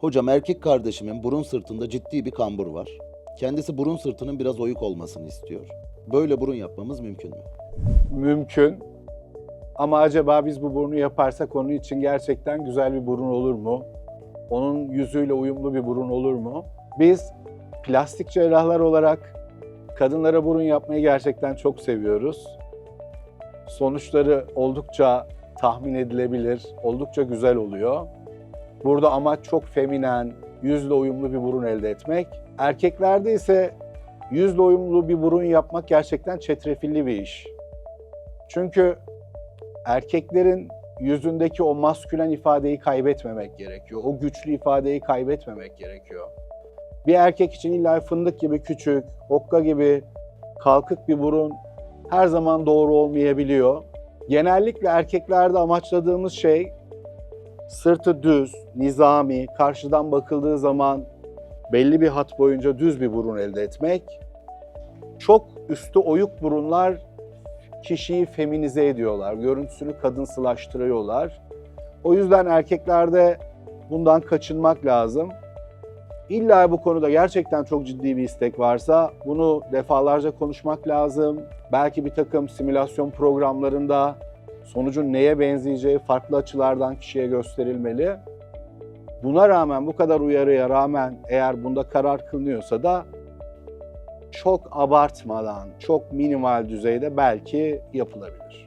Hocam erkek kardeşimin burun sırtında ciddi bir kambur var. Kendisi burun sırtının biraz oyuk olmasını istiyor. Böyle burun yapmamız mümkün mü? Mümkün. Ama acaba biz bu burnu yaparsak onun için gerçekten güzel bir burun olur mu? Onun yüzüyle uyumlu bir burun olur mu? Biz plastik cerrahlar olarak kadınlara burun yapmayı gerçekten çok seviyoruz. Sonuçları oldukça tahmin edilebilir, oldukça güzel oluyor. Burada amaç çok feminen, yüzle uyumlu bir burun elde etmek. Erkeklerde ise yüzle uyumlu bir burun yapmak gerçekten çetrefilli bir iş. Çünkü erkeklerin yüzündeki o maskülen ifadeyi kaybetmemek gerekiyor. O güçlü ifadeyi kaybetmemek gerekiyor. Bir erkek için illa fındık gibi küçük, hokka gibi kalkık bir burun her zaman doğru olmayabiliyor. Genellikle erkeklerde amaçladığımız şey sırtı düz, nizami, karşıdan bakıldığı zaman belli bir hat boyunca düz bir burun elde etmek. Çok üstü oyuk burunlar kişiyi feminize ediyorlar, görüntüsünü kadınsılaştırıyorlar. O yüzden erkeklerde bundan kaçınmak lazım. İlla bu konuda gerçekten çok ciddi bir istek varsa bunu defalarca konuşmak lazım. Belki bir takım simülasyon programlarında sonucun neye benzeyeceği farklı açılardan kişiye gösterilmeli. Buna rağmen bu kadar uyarıya rağmen eğer bunda karar kılınıyorsa da çok abartmadan, çok minimal düzeyde belki yapılabilir.